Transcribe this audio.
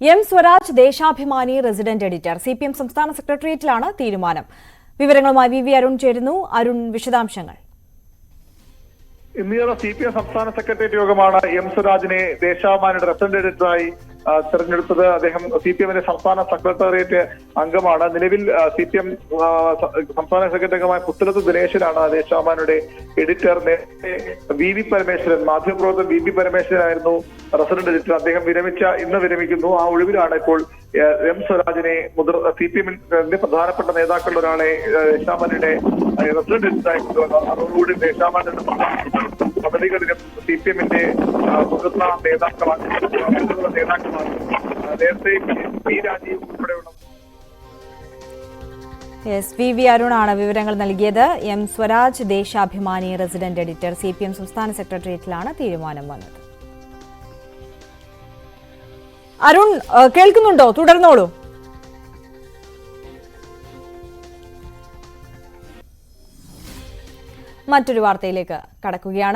M Swaraj Deshabhimani resident editor C P M സംസ്ഥാന സെക്രട്ടേറിയറ്റിലാണ് തീരുമാനം. വിവരങ്ങളുമായി വി വി അരുൺ ചേരുന്നു. അരുൺ വിശദാംശങ്ങൾ. ഇന്ന് ചേർന്ന സി പി എം സംസ്ഥാന സെക്രട്ടേറിയറ്റ് യോഗമാണ് എം സുരാജിനെ ദേശാഭിമാനിയുടെ റെപ്രസെന്റേറ്റീവായി തെരഞ്ഞെടുത്തത്. അദ്ദേഹം സി പി എമ്മിന്റെ സംസ്ഥാന സെക്രട്ടേറിയറ്റ് അംഗമാണ്. നിലവിൽ സി പി എം സംസ്ഥാന സെക്രട്ടറി അംഗമായ പുത്തലത്ത് ദിനേശനാണ് ദേശാഭിമാനിയുടെ എഡിറ്റർ. നേരത്തെ വി വി പരമേശ്വരൻ മാധ്യമപ്രവർത്തകൻ വി വി പരമേശ്വരനായിരുന്നു റെസിഡന്റ് എഡിറ്റർ അദ്ദേഹം വിരമിച്ച ഇന്ന് വിരമിക്കുന്നു. ആ ഒഴിവിലാണ് ഇപ്പോൾ എം സ്വരാജിനെ മുതിർ സി പി എമ്മിന്റെ പ്രധാനപ്പെട്ട നേതാക്കളിൽ ഒരാളെ എഡിറ്ററായി കൊണ്ടുവന്നത് അതോടുകൂടി ദേശാഭിമാനിയുടെ പദ്ധതികളിലും സി പി എമ്മിന്റെ മുതിർന്ന നേതാക്കളാണ് നേതാക്കളാണ് നേരത്തെ പി രാജീവ് ഉൾപ്പെടെയുള്ള എസ് വി വി അരുണാണ് വിവരങ്ങൾ നൽകിയത്. M Swaraj Deshabhimani resident editor C P M സംസ്ഥാന സെക്രട്ടേറിയറ്റിലാണ് തീരുമാനം വന്നത്. അരുൺ കേൾക്കുന്നുണ്ടോ? തുടർന്നോളൂ. മറ്റൊരു വാർത്തയിലേക്ക് കടക്കുകയാണ്.